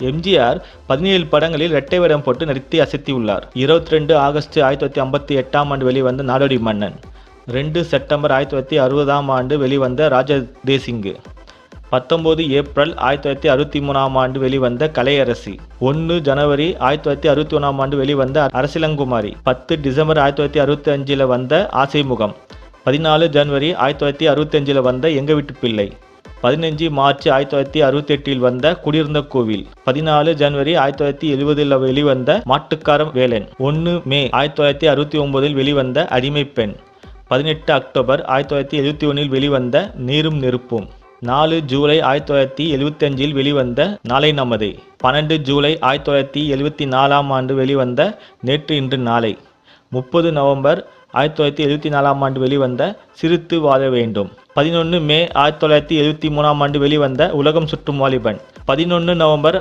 எம்ஜிஆர் பதினேழு படங்களில் இரட்டை வேடம் போட்டு நடித்து அசத்தியுள்ளார். இருபத்தி ரெண்டு ஆகஸ்ட் ஆயிரத்தி தொள்ளாயிரத்தி ஐம்பத்தி எட்டாம் ஆண்டு வெளிவந்த நாடோடி மன்னன். ரெண்டு செப்டம்பர் ஆயிரத்தி தொள்ளாயிரத்தி அறுபதாம் ஆண்டு வெளிவந்த ராஜா தேசிங்கு பத்தொம்போது ஏப்ரல் ஆயிரத்தி தொள்ளாயிரத்தி அறுபத்தி மூணாம் ஆண்டு வெளிவந்த கலையரசி. ஒன்று ஜனவரி ஆயிரத்தி தொள்ளாயிரத்தி அறுபத்தி ஒன்றாம் ஆண்டு வெளிவந்த அரசிலங்குமாரி. பத்து டிசம்பர் ஆயிரத்தி தொள்ளாயிரத்தி அறுபத்தி அஞ்சில் வந்த ஆசைமுகம். பதினாலு ஜனவரி ஆயிரத்தி தொள்ளாயிரத்தி அறுபத்தஞ்சில் வந்த எங்க வீட்டு பிள்ளை. பதினஞ்சு மார்ச் ஆயிரத்தி தொள்ளாயிரத்தி அறுபத்தி எட்டில் வந்த குடியிருந்த கோவில். பதினாலு ஜனவரி ஆயிரத்தி தொள்ளாயிரத்தி எழுபதில் வெளிவந்த மாட்டுக்கார வேலன். ஒன்று மே ஆயிரத்தி தொள்ளாயிரத்தி அறுபத்தி ஒன்பதில் வெளிவந்த அடிமை பெண். பதினெட்டு அக்டோபர் ஆயிரத்தி தொள்ளாயிரத்தி எழுபத்தி ஒன்றில் வெளிவந்த நீரும் நெருப்பும். நாலு ஜூலை ஆயிரத்தி தொள்ளாயிரத்தி எழுபத்தஞ்சில் வெளிவந்த நாளை நமதே. பன்னெண்டு ஜூலை ஆயிரத்தி தொள்ளாயிரத்தி எழுபத்தி நாலாம் ஆண்டு வெளிவந்த நேற்று இன்று நாளை. முப்பது நவம்பர் ஆயிரத்தி தொள்ளாயிரத்தி எழுபத்தி நாலாம் ஆண்டு வெளிவந்த சிரித்து வாழ வேண்டும். பதினொன்று மே ஆயிரத்தி தொள்ளாயிரத்தி எழுபத்தி மூணாம் ஆண்டு வெளிவந்த உலகம் சுற்றும் வாலிபன். பதினொன்று நவம்பர்